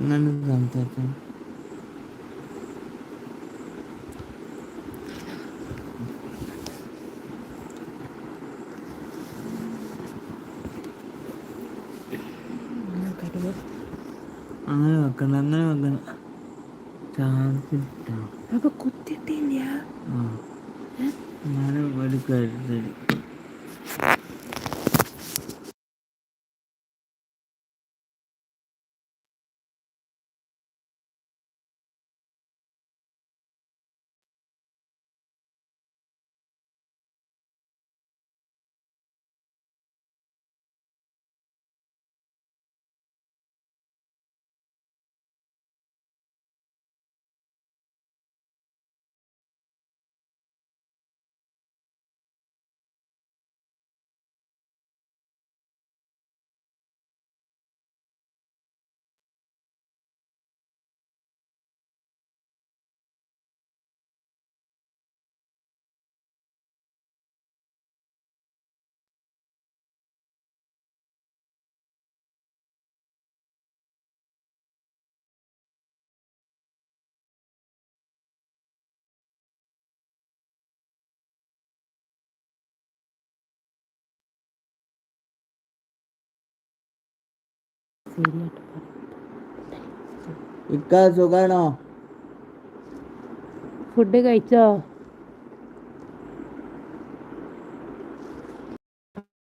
അങ്ങനെ സംസാരിച്ചു അങ്ങനെ വെക്കണം അങ്ങനെ വെക്കണം ചാർജ് ഇട്ടോ അപ്പൊ കുത്തിട്ടില്ല ആ അങ്ങനെ ഒരു കരുതൽ ശരിയാട്ടോ ഇക്ക സുഖാണോ? ഫുഡ് കഴിച്ചോ?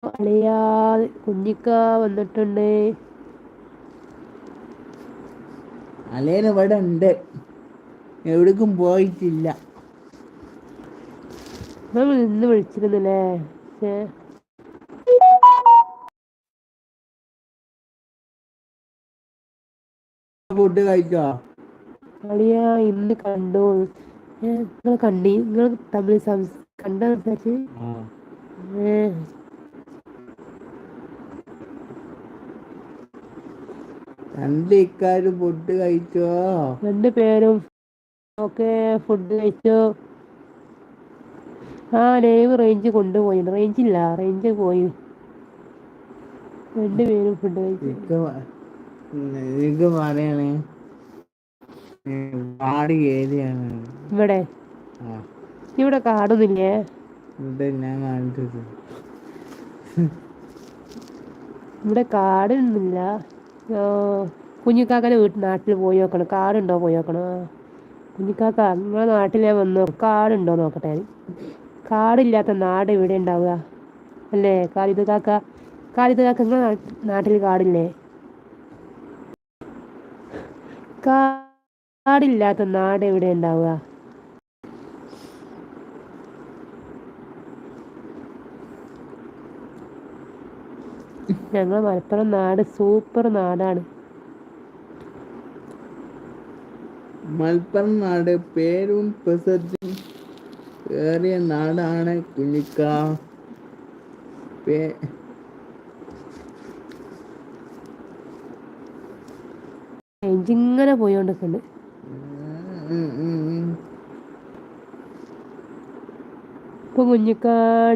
അളിയാ കുഞ്ഞിക്ക വന്നിട്ടുണ്ട്. അലേന ഇവിടെ ഉണ്ട്. എവിടേക്കും പോയിട്ടില്ല. നമ്മൾ ഇന്ന് വിളിച്ചിരുന്നില്ലേ? പക്ഷേ ഫുഡ് കഴിച്ചോ? അളിയ ഇന്ന് കണ്ടു? നിങ്ങൾ കണ്ടി? നിങ്ങൾ തമ്മിൽ കണ്ടു സംസാരിച്ച്? ഏ, രണ്ട് ഇക്കാര് ഫുഡ് കഴിച്ചോ? രണ്ടു പേരും ഒക്കെ ഫുഡ് കഴിച്ചു. ആ ലൈവ് റേഞ്ച് കൊണ്ടുപോയി. റേഞ്ച് ഇല്ല റേഞ്ച് പോയി. രണ്ടുപേരും ഫുഡ് കഴിച്ചു. കാട് പറയണേ പാടി ഏരിയാണ്. ഇവിടെ? ഇവിടെ കാടൊന്നുമില്ലേ? ഇവിടെ ഞാൻ കാണിച്ചത്. ഇവിടെ കാടൊന്നുമില്ല. കുഞ്ഞിക്കാക്കന്റെ വീട്ടിൽ നാട്ടിൽ പോയി നോക്കണം. കാടുണ്ടോ പോയി നോക്കണം. കുഞ്ഞിക്കാക്ക നിങ്ങളെ നാട്ടിൽ ഞാൻ വന്നു കാടുണ്ടോ നോക്കട്ടെ. കാടില്ലാത്ത നാട് ഇവിടെ ഉണ്ടാവുക? അല്ലേ? കാലിത് കാക്ക കാലിത് കാക്ക നിങ്ങളെ നാട്ടിൽ കാടില്ലേ? കാടില്ലാത്ത നാട് എവിടെ ഉണ്ടാവുക? ഞങ്ങൾ മലപ്പുറം നാട് സൂപ്പർ നാടാണ്. മലപ്പുറം നാട് പേരും പ്രസിദ്ധിയും ഏറിയ നാടാണ് കുഞ്ഞിക്ക. പേ പോയോണ്ടിരിക്കുന്നുണ്ട് ഉം ഉം. ഇപ്പൊ കുഞ്ഞിക്ക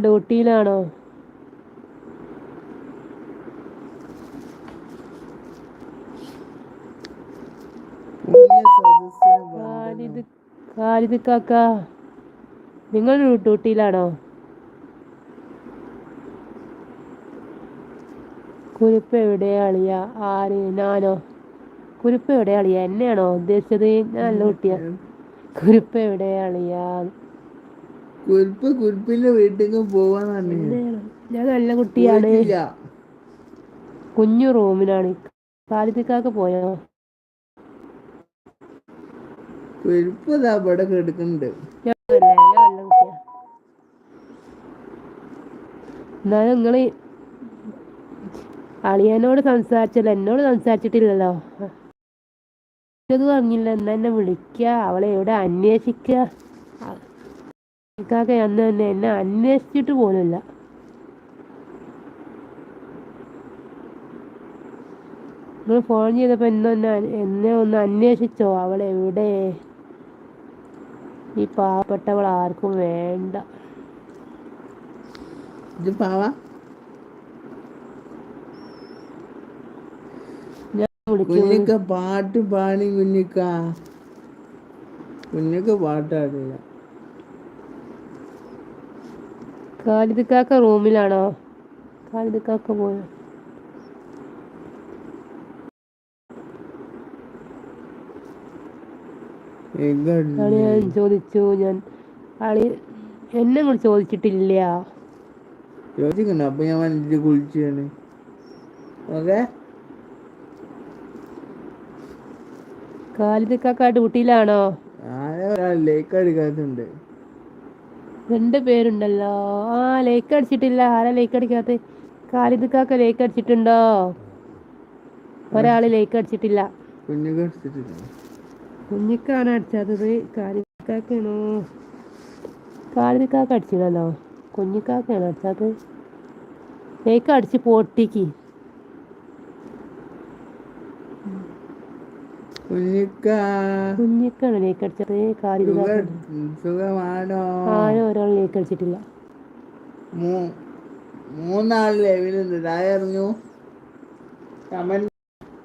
ഡ്യൂട്ടിയിലാണോ ഖാലിദ് ഖാലിദ് കാക്ക നിങ്ങൾ ഡ്യൂട്ടിയിലാണോ കുരുപ്പ് എവിടെയാളിയ ആര്? ഞാനോ? കുരിപ്പ് എവിടെ അളിയ? എന്നെയാണോ ഉദ്ദേശിച്ചത്? ഞാൻ നല്ല കുട്ടിയാ. കുരുപ്പ് എവിടെ അളിയ? കുരുപ്പ് കുരുപ്പിന്റെ വീട്ടിലേക്ക് പോവാന്ന് ഞാൻ നല്ല കുട്ടിയാണ്. കുഞ്ഞു റൂമിലാണ് കാലിത്തേക്കാക്ക കാക്ക പോയോ? കുരുപ്പ് ഇതാ ഇവിടെ കിടക്കുന്നുണ്ട്. എന്നാലും നിങ്ങൾ അളിയനോട് സംസാരിച്ചല്ലോ. എന്നോട് സംസാരിച്ചിട്ടില്ലല്ലോ. ഇത് പറഞ്ഞില്ല എന്നാ എന്നെ വിളിക്ക. അവളെ എവിടെ അന്വേഷിക്കുക ഇക്കാക്ക അന്ന് തന്നെ എന്നെ അന്വേഷിച്ചിട്ട് പോലുമില്ല. നിങ്ങൾ ഫോൺ ചെയ്തപ്പോൾ എന്നൊന്ന് എന്നെ ഒന്ന് അന്വേഷിച്ചോ. അവളെ എവിടെ? ഈ പാവപ്പെട്ടവൾ ആർക്കും വേണ്ട. ഇത് പാവാ വിളിക്കും കുഞ്ഞിക്ക പാട്ട് പാടി കുഞ്ഞിക്ക. കുഞ്ഞിക്ക പാട്ടാടില്ല ഖാലിദ് റൂമിലാണോ? ഖാലിദ് കാക്ക പോയോ? ഞാൻ ചോദിച്ചു ഞാൻ അളി എന്നെ കൂടി ചോദിച്ചിട്ടില്ല. ചോദിക്കണ്ട അപ്പൊ ഞാൻ കുളിച്ചാണ് ഓക്കെ? ഖാലിദ് കാക്ക ഡ്യൂട്ടിയിലാണോ ആരെ ഒരാൾ ലേക്ക് അടിക്കാത്തുണ്ട് രണ്ട് പേരുണ്ടല്ലോ. ആ ലേക്ക് അടിച്ചിട്ടില്ല. ആരാ ലേക്ക് അടിക്കാത്ത? കാലി നിക്കാക്ക ലേക്ക് അടിച്ചിട്ടുണ്ടോ? ഒരാൾ ലേക്ക് അടിച്ചിട്ടില്ല. കുഞ്ഞിക്ക അടിച്ചിട്ടില്ല. കുഞ്ഞിക്കാണ് അടിച്ചത് ഖാലിദ് കാക്കയാണോ ഖാലിദ് കാക്ക അടിച്ചില്ലല്ലോ. കുഞ്ഞിക്കാക്കയാണ് അടിച്ചത് ലേക്ക് അടിച്ച് പൊട്ടിക്ക് കുഞ്ഞിക്ക കുഞ്ഞിക്കാണ് ലേക്ക് അടിച്ചത് ആരും ഒരാൾ ലേക്ക് അടിച്ചിട്ടില്ല.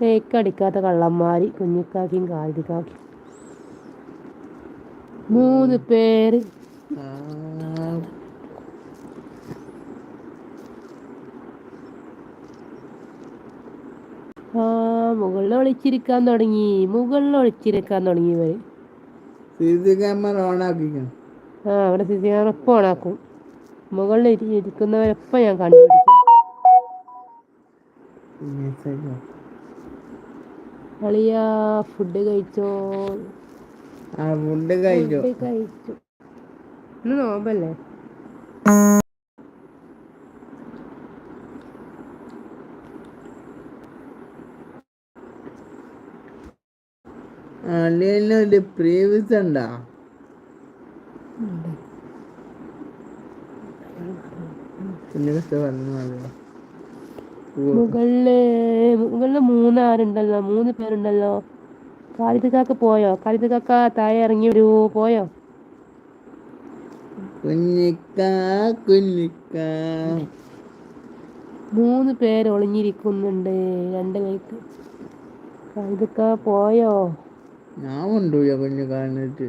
ലേക്ക് അടിക്കാത്ത കള്ളന്മാര് കുഞ്ഞിക്കാക്കിയും കാലിക്കാക്കി മൂന്ന് പേര്. ആ മുകളിൽ ഒളിച്ചിരിക്കാൻ തുടങ്ങി മുകളിൽ ഒളിച്ചിരിക്കാൻ തുടങ്ങി ഇവർ. സി ക്യാമറ ആ അവിടെ സ്ഥിതി ഉറപ്പ് ഓണാക്കും മുകളിൽ ഇരി- ഇരിക്കുന്നവരൊപ്പം ഞാൻ കണ്ടുപിടിക്കും. അളിയാ ഫുഡ് കഴിച്ചോ? ആ ഫുഡ് കഴിച്ചോ? ഫുഡ് കഴിച്ചു. ഇന്ന് നോമ്പല്ലേ? അളിയനൊരു പ്രീവിസ് ഉണ്ടാ. മുകളിൽ മൂന്ന് പേരുണ്ടല്ലോ. കാലിത് കാക്ക പോയോ? കാലിത് കാക്ക താഴെ ഇറങ്ങി വരൂ പോയോ? കുഞ്ഞിക്ക കുഞ്ഞിക്ക. മൂന്ന് പേര് ഒളിഞ്ഞിരിക്കുന്നുണ്ട് രണ്ട് കൈക്ക്. കാലിതക്ക പോയോ? ഞാൻ കൊണ്ടുപോയ കുഞ്ഞു കാണിട്ട്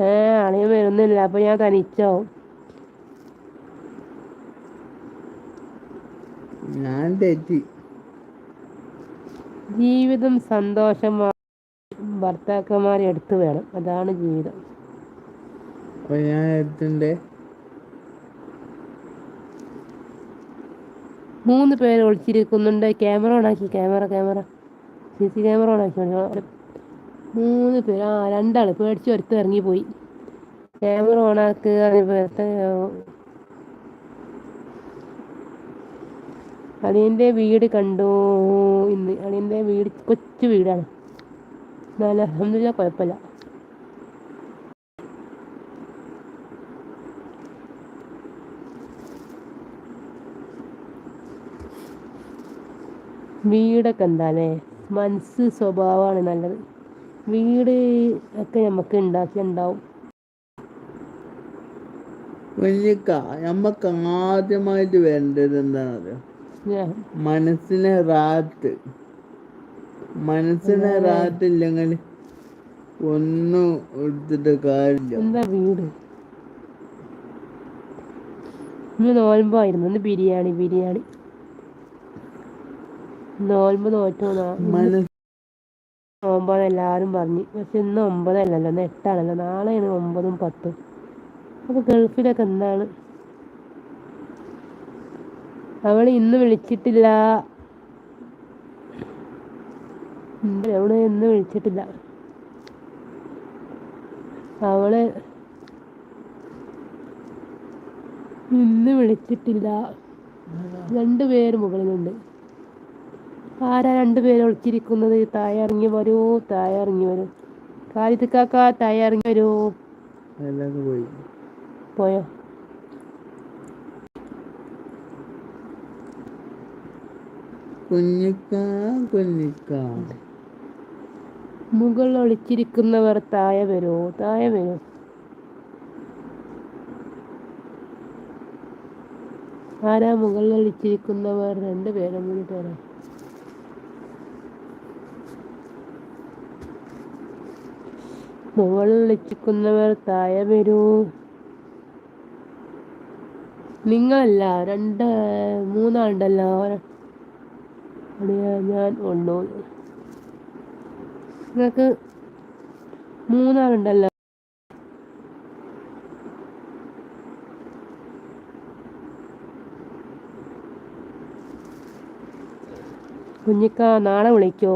ഏ അളിയൻ വരുന്നില്ല അപ്പൊ ഞാൻ തനിച്ചോ? ഞാൻ തെറ്റി. ജീവിതം സന്തോഷമായി ഭർത്താക്കന്മാരെ എടുത്തു വേണം. അതാണ് ജീവിതം. അപ്പൊ ഞാൻ എത്തണ്ടേ മൂന്ന് പേര് ഒളിച്ചിരിക്കുന്നുണ്ട്. ക്യാമറ ഓണാക്കി camera camera. C C camera ഓണാക്കി മൂന്ന് പേര്. ആ രണ്ടാൾ പേടിച്ച് ഒരുത്ത് ഇറങ്ങിപ്പോയി. ക്യാമറ ഓണാക്കുക അളിയന്റെ വീട് കണ്ടു. ഇന്ന് അളിയന്റെ വീട് കൊച്ചു വീടാണ്. എന്നാലും അഹമ്മദില്ല കുഴപ്പമില്ല. വീടൊക്കെ എന്താല്ലേ മനസ്സ് സ്വഭാവമാണ് നല്ലത്. വീട് ഒക്കെ നമുക്ക് ഉണ്ടാക്കി ഉണ്ടാവും കുഞ്ഞിക്ക നമ്മക്ക് ആദ്യമായിട്ട് വേണ്ടത് എന്താണത്? മനസ്സിനെ റാത്ത്. മനസ്സിനെ റാത്ത് ഇല്ലെങ്കിൽ ഒന്നും എടുത്തിട്ട് കാര്യമില്ല. എന്താ വീട്? ഇന്ന് ബിരിയാണി ബിരിയാണി. നോൽമ്പ് നോറ്റു മനസ്സ് നോമ്പാണ് എല്ലാവരും പറഞ്ഞു. പക്ഷെ ഇന്ന് ഒമ്പതല്ലല്ലോ ഇന്ന് എട്ടാണല്ലോ. നാളെയാണ് ഒമ്പതും പത്തും. അപ്പൊ ഗൾഫിലൊക്കെ എന്താണ്? അവൾ ഇന്ന് വിളിച്ചിട്ടില്ല. അവൾ ഇന്ന് വിളിച്ചിട്ടില്ല. അവൾ ഇന്ന് വിളിച്ചിട്ടില്ല. രണ്ടുപേര് മുകളിലുണ്ട്. ആരാ രണ്ടുപേരെ ഒളിച്ചിരിക്കുന്നത്? തായ ഇറങ്ങി വരൂ തായ ഇറങ്ങി വരൂ. കാലിത്തക്കാക്ക തായ ഇറങ്ങി വരൂ. പോയി. പോയോ? കുഞ്ഞിക്ക കുഞ്ഞിക്ക. മുകൾ ഒളിച്ചിരിക്കുന്നവർ താഴെ വരൂ താഴെ വരൂ. ആരാ മുകളിൽ ഒളിച്ചിരിക്കുന്നവർ? രണ്ട് കൂടി മൂന്ന് പേരോ മുകളിൽ ഒളിച്ചിരിക്കുന്നവർ താഴെ വരൂ. നിങ്ങളല്ല രണ്ട് മൂന്നാളുണ്ടല്ലോ. ഞാൻ ഉള്ളൂ. നിങ്ങൾക്ക് മൂന്നാളുണ്ടല്ലോ. കുഞ്ഞിക്ക നാളെ വിളിക്കോ.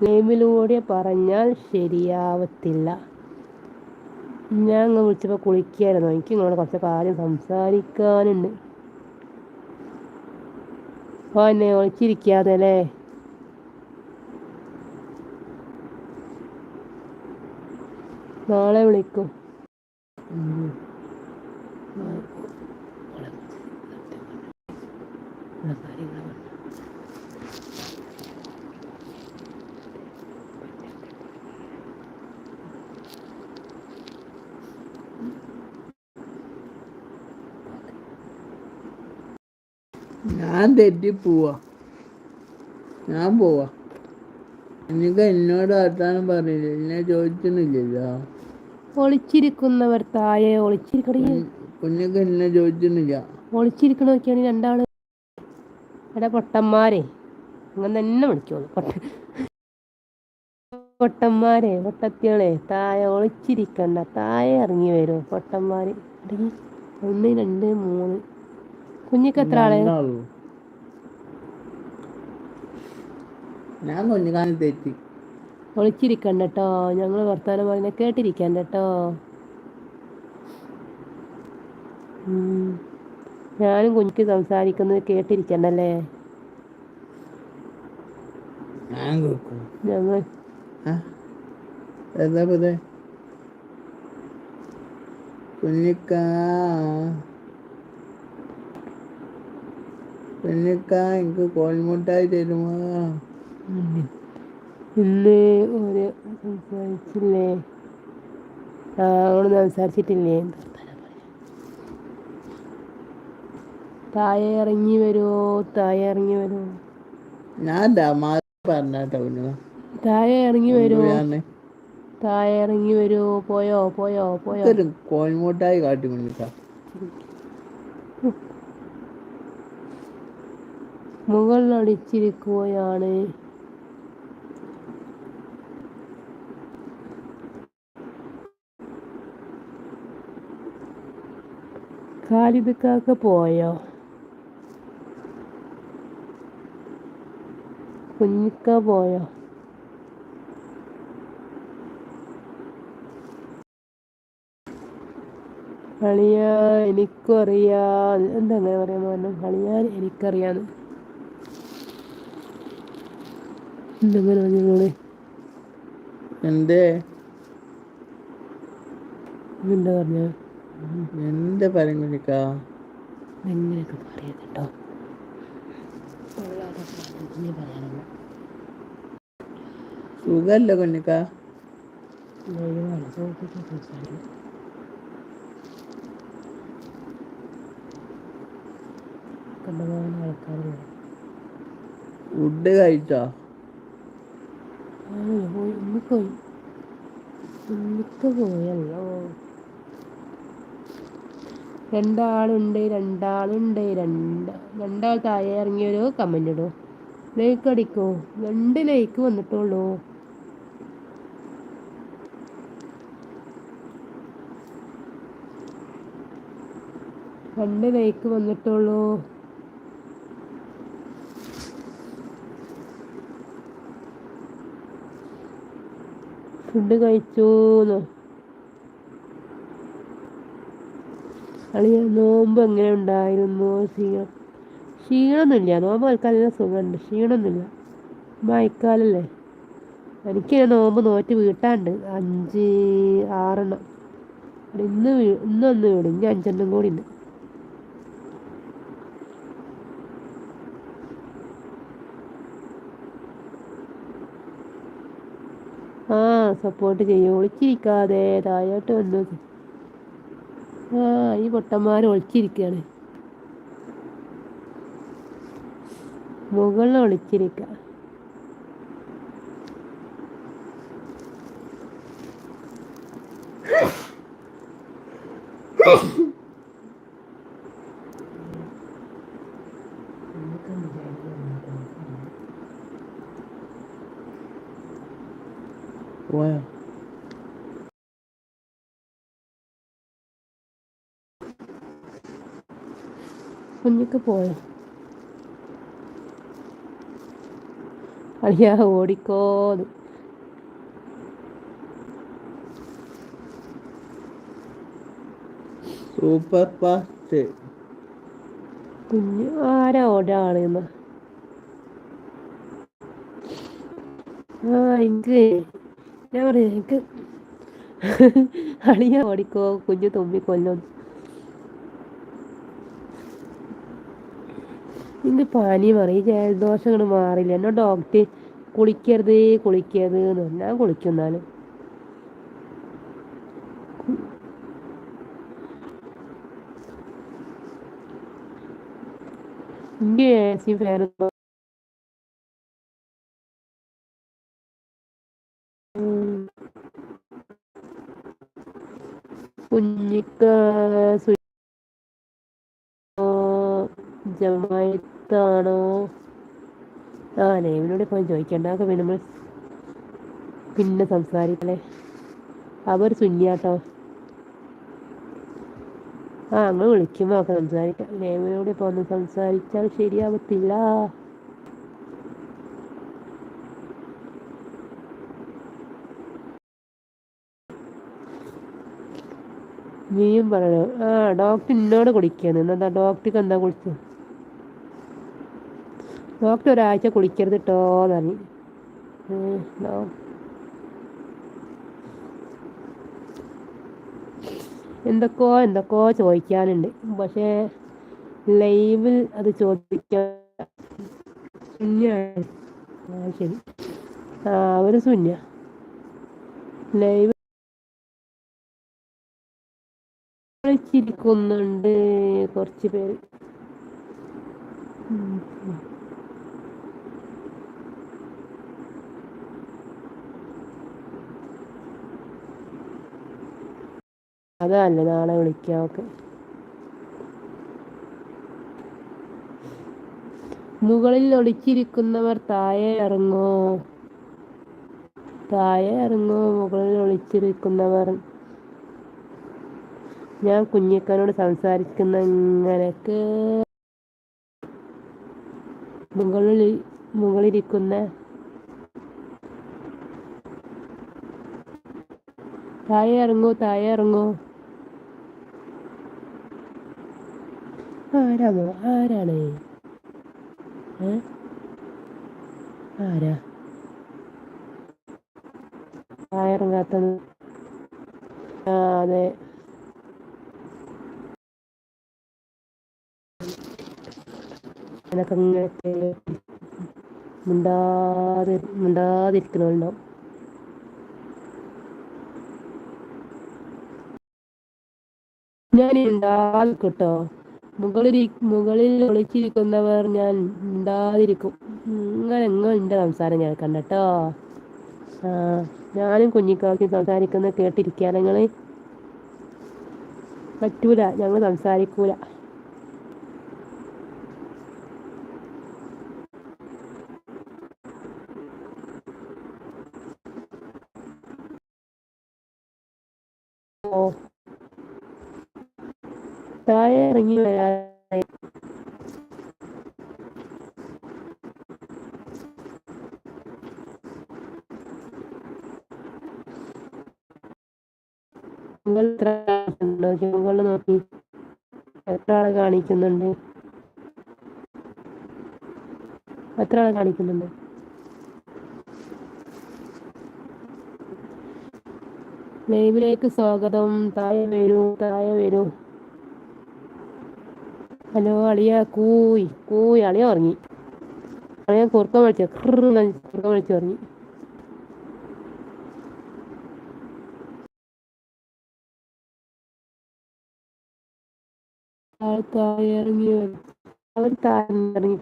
ലൈവിലൂടെ പറഞ്ഞാൽ ശരിയാവത്തില്ല. ഞാൻ അങ്ങ് വിളിച്ചപ്പോൾ കുളിക്കായിരുന്നു. എനിക്ക് നിങ്ങളോട് കുറച്ച് കാര്യം സംസാരിക്കാനുണ്ട്. ഓ എന്നെ ഒളിച്ചിരിക്കാതെ അല്ലേ നാളെ വിളിക്കും ഉം. ഞാൻ തെറ്റി പോവാ. ഞാൻ പോവാ. എനിക്ക് എന്നോട് വർത്താനം പറയില്ല? എന്നെ ചോദിച്ചൊന്നുമില്ലല്ലോ ഒളിച്ചിരിക്കുന്നവർ താഴെ ഒളിച്ചിരിക്കണേ. കുഞ്ഞൊക്കെ എന്നെ ചോദിച്ചൊന്നുമില്ല ഒളിച്ചിരിക്കണ നോക്കിയാണ് രണ്ടാൾ. എടാ പൊട്ടന്മാരെ. അങ്ങനെ തന്നെ വിളിക്കോളൂ പൊട്ട പൊട്ടന്മാരെ പൊട്ടത്തികളെ താഴെ ഒളിച്ചിരിക്കണ്ട. താഴെ ഇറങ്ങി വരും. പൊട്ടന്മാര്. ഒന്ന് രണ്ട് മൂന്ന്. കുഞ്ഞിക്ക് എത്ര ആൾ? ഞാൻ കുഞ്ഞുകാലം തെറ്റി. ഒളിച്ചിരിക്കണ്ട കേട്ടോ ഞങ്ങൾ വർത്തമാനം പറഞ്ഞ കേട്ടിരിക്കണ്ട കേട്ടോ. ഞാനും കുഞ്ഞിക്ക് സംസാരിക്കുന്നത് കേട്ടിരിക്കണ്ടല്ലേ? ഞങ്ങൾ എന്താ പോലെ കുഞ്ഞിക്ക. കുഞ്ഞിക്ക എനിക്ക് കോൽമുട്ടായി തരുമോ? ഇന്ന് ഒരു സംസാരിച്ചില്ലേ? അവളൊന്നും അവൾ സംസാരിച്ചിട്ടില്ലേ? താഴെ ഇറങ്ങി വരുമോ താഴെ ഇറങ്ങി വരുമോ ഞാൻ കുഞ്ഞു താഴെ ഇറങ്ങി വരുമോ താഴെ ഇറങ്ങി വരുമോ പോയോ പോയോ പോയോ. കോഴിമോട്ടായി കാട്ടി കാട്ടി കുഞ്ഞിക്ക മുകളിലടിച്ചിരിക്കുകയാണ് ഖാലിദക്കാക്ക് പോയോ? കുഞ്ഞിക്ക പോയോ? കളിയാ എനിക്കും അറിയാ എന്താ അങ്ങനെ പറയാൻ പറഞ്ഞു കളിയാൻ എനിക്കറിയാന്ന് എന്തെങ്ങനെ നിങ്ങൾ എന്തേ? എന്താ പറഞ്ഞ? എന്താ പറയും കുഞ്ഞിക്ക? എങ്ങനെയൊക്കെ പറയാം കേട്ടോ. പറയാനുള്ള സുഖല്ല കുഞ്ഞിക്ക? ഫുഡ് കഴിച്ചോ? പോയി പോയല്ലോ രണ്ടാളുണ്ട് രണ്ടാളുണ്ട് രണ്ട്. രണ്ടാൾ താഴെ ഇറങ്ങിയൊരു കമന്റ് ഇടൂ. ലൈക്ക് അടിക്കോ. രണ്ട് ലൈക്ക് വന്നിട്ടുള്ളൂ. രണ്ട് ലൈക്ക് വന്നിട്ടുള്ളൂ. ഫുഡ് കഴിച്ചൂന്ന്. അളിയ നോമ്പ് എങ്ങനെ ഉണ്ടായിരുന്നു? ക്ഷീണം. ക്ഷീണമൊന്നുമില്ല. നോമ്പ് നല്ല സുഖമുണ്ട്. ക്ഷീണമൊന്നുമില്ല. മഴക്കാലല്ലേ. എനിക്ക് നോമ്പ് നോറ്റ് വീട്ടാണ്ട് അഞ്ച് ആറെണ്ണം. ഇന്ന് ഇന്നൊന്ന് വീടും ഇനി അഞ്ചെണ്ണം കൂടി ഉണ്ട്. ആ സപ്പോർട്ട് ചെയ്യും. ഒളിച്ചിരിക്കാതെ താഴോട്ട് വന്നു. ഈ പൊട്ടന്മാർ ഒളിച്ചിരിക്കുകയാണ് മുകളിൽ ഒളിച്ചിരിക്കുക പോയോ കുഞ്ഞൊക്കെ പോയോ? അളിയാ ഓടിക്കോന്ന് സൂപ്പർ ഫാസ്റ്റ്. കുഞ്ഞു ആരാ ഓടാണെന്ന് ആ എനിക്ക് ഞാൻ പറയാം എനിക്ക് അളിയാ ഓടിക്കോ കുഞ്ഞു തുമ്പി കൊല്ലും എനിക്ക് പനി മാറി ജലദോഷങ്ങൾ ജലദോഷം ഇങ്ങോട്ട് മാറില്ല എന്നോ ഡോക്ടർ കുളിക്കരുത് കുളിക്കരുത് എന്ന്. ഞാൻ ഫാനൊന്നും കുഞ്ഞിക്ക സു- ജമായത്താണോ ആ നെയ്മിനോട് ഇപ്പോൾ ചോദിക്കണ്ട. അതൊക്കെ നമ്മൾ പിന്നെ സംസാരിക്കല്ലേ? അവർ സുന്യാട്ടോ ആ അങ്ങ് വിളിക്കുമ്പോൾ ഒക്കെ സംസാരിക്കാം. നെയ്മിനോട് ഇപ്പോൾ ഒന്ന് സംസാരിച്ചാൽ ശരിയാവത്തില്ല. നീയും പറയണം? ആ ഡോക്ടർ എന്നോട് കുടിക്കാണ്. എന്നാ ഡോക്ടർക്ക് എന്താ കുളിച്ചു ഡോക്ടർ ഒരാഴ്ച കുളിക്കരുത് കേട്ടോ നന്ദി എന്തൊക്കെയോ എന്തൊക്കെയോ ചോദിക്കാനുണ്ട്. പക്ഷേ ലൈവിൽ അത് ചോദിക്കാൻ ശൂന്യാണ് ശരി. ആ ഒരു ശൂന്യ ലൈവ് കുറച്ച് പേര്. അതല്ല നാളെ വിളിക്കാം ഓക്കെ. മുകളിൽ ഒളിച്ചിരിക്കുന്നവർ താഴെ ഇറങ്ങോ. താഴെ ഇറങ്ങോ മുകളിൽ ഒളിച്ചിരിക്കുന്നവർ. ഞാൻ കുഞ്ഞിക്കനോട് സംസാരിക്കുന്ന ഇങ്ങനക്ക് മുകളിൽ മുകളിരിക്കുന്ന താഴെ ഇറങ്ങൂ താഴെ ഇറങ്ങൂ. ആരാമോ ആരാണ്? ആരാ? ആയിറങ്ങാത്ത അതെ. എനക്ക് മിണ്ടാതെ മിണ്ടാതിരിക്കണുണ്ടാവും ഞാൻ ഉണ്ടാതെ കേട്ടോ മുകളിൽ മുകളിൽ ഒളിച്ചിരിക്കുന്നവർ ഞാൻ ഉണ്ടാതിരിക്കും നിങ്ങൾ എങ്ങോ എന്റെ സംസാരം ഞാൻ കേട്ടോ ആ ഞാനും കുഞ്ഞിക്കാക്കി സംസാരിക്കുന്ന കേട്ടിരിക്കുക നിങ്ങൾ പറ്റൂല ഞങ്ങൾ സംസാരിക്കൂല ഓ താഴെ ഇറങ്ങി വരാതെ നിങ്ങൾ എത്ര മുകളിൽ നോക്കി. എത്ര ആളെ കാണിക്കുന്നുണ്ട്? എത്ര ആളെ കാണിക്കുന്നുണ്ട്? ലൈവിലേക്ക് സ്വാഗതം. താഴെ വരൂ താഴെ വരൂ. ഹലോ അളിയ കൂയ് കൂയ് അളിയ ഉറങ്ങി. അളിയ കുറുക്കം വിളിച്ച കുറുക്കം വിളിച്ചു ഉറങ്ങി. ഇറങ്ങി. അവൻ താഴെ ഇറങ്ങി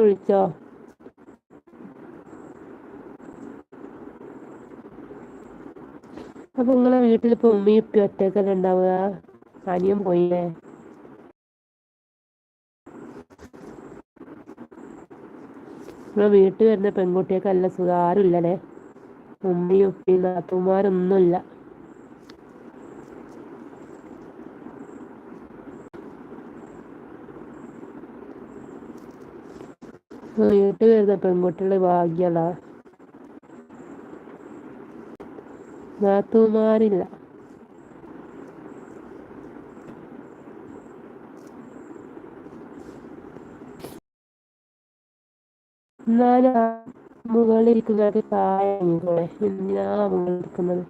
വിളിച്ചോ? അപ്പൊ നിങ്ങളെ ഇപ്പൊ ഉമ്മയും ഉപ്പയും ഒറ്റക്കല്ലേ ഉണ്ടാവുക? അനിയും പോയില്ലേ? നിങ്ങളെ വീട്ടിൽ വരുന്ന പെൺകുട്ടിയൊക്കെ അല്ല സുഖം ആരും ഇല്ലല്ലേ? ഉമ്മയും ഉപ്പയും നാത്തുമാരൊന്നുമില്ല വീട്ടിൽ വരുന്ന പെൺകുട്ടികളുടെ ഭാഗ്യല്ല നാത്തുമാരില്ല. എന്നാലും മുകളിൽ ഇരിക്കുന്നവർക്ക് താഴെ മുകളെ എന്തിനാ മുകളിൽ ഇരിക്കുന്നത്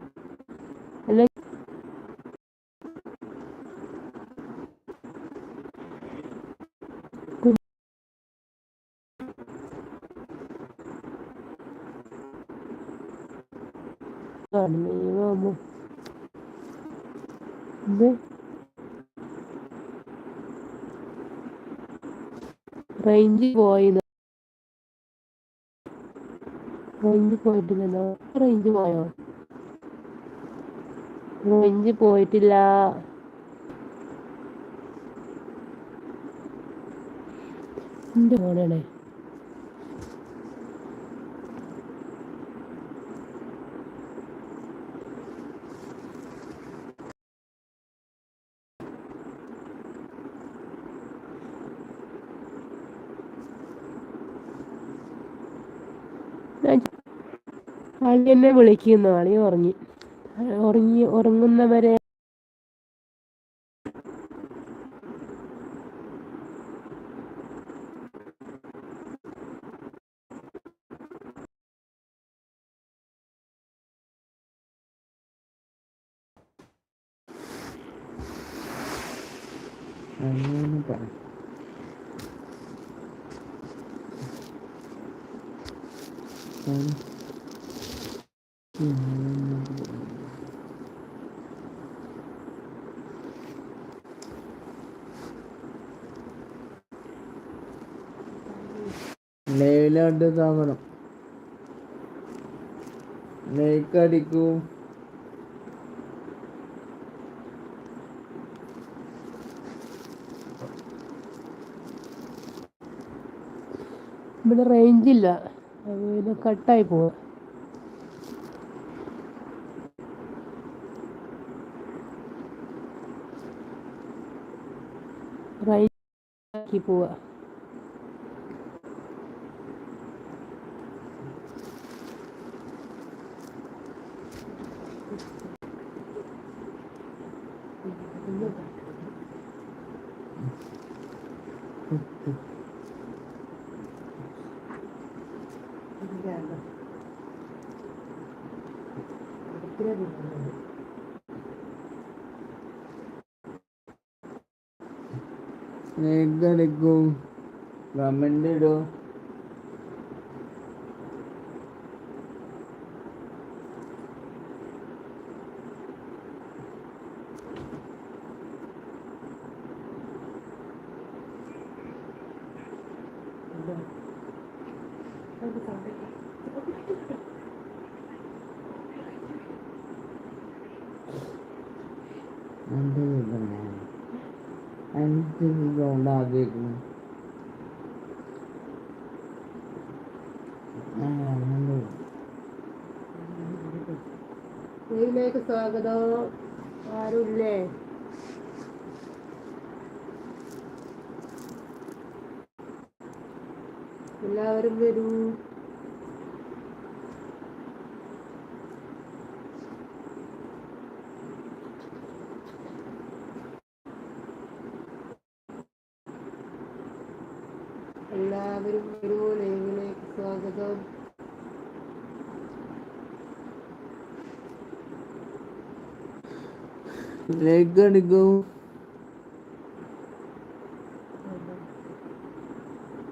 അല്ല കാണുന്നു ഇത് റേഞ്ച് പോയിന്ന് റേഞ്ച് പോയിട്ടില്ലല്ലോ. റേഞ്ച് പോയോ? റേഞ്ച് പോയിട്ടില്ല. എന്റെ ഫോണാണേ ആളി എന്നെ വിളിക്കുന്നു അളി ഉറങ്ങി ഉറങ്ങി ഉറങ്ങുന്നവരെ. ലൈലാണ്ട് താമരം ലൈക്ക് ഇവിടെ റേഞ്ച് അത് കട്ടായി പോവാ റേഞ്ച് ആക്കി പോവാ ലൈക്ക് അടിക്കൂ കമന്റ് ഇടൂ. സ്വാഗതം. ആരുമില്ലേ എല്ലാവരും വരൂ. എല്ലാവരും വരൂ. ലൈവിലേക്ക് സ്വാഗതം. ലൈക്ക് അടിക്കൂ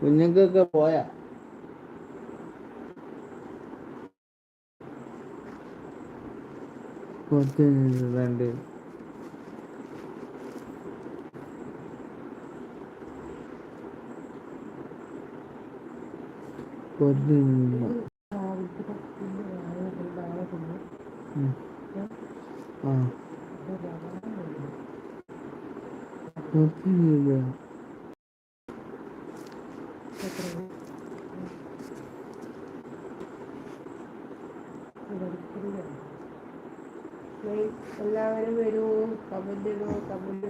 കുഞ്ഞുങ്ങൾക്കൊക്കെ പോയാ? കുറച്ച് കുറച്ച് ഉം. ആ കുറച്ച് ഇല്ല. എല്ലാവരും വരൂ കമന്റ് ഇടൂ കമന്റ്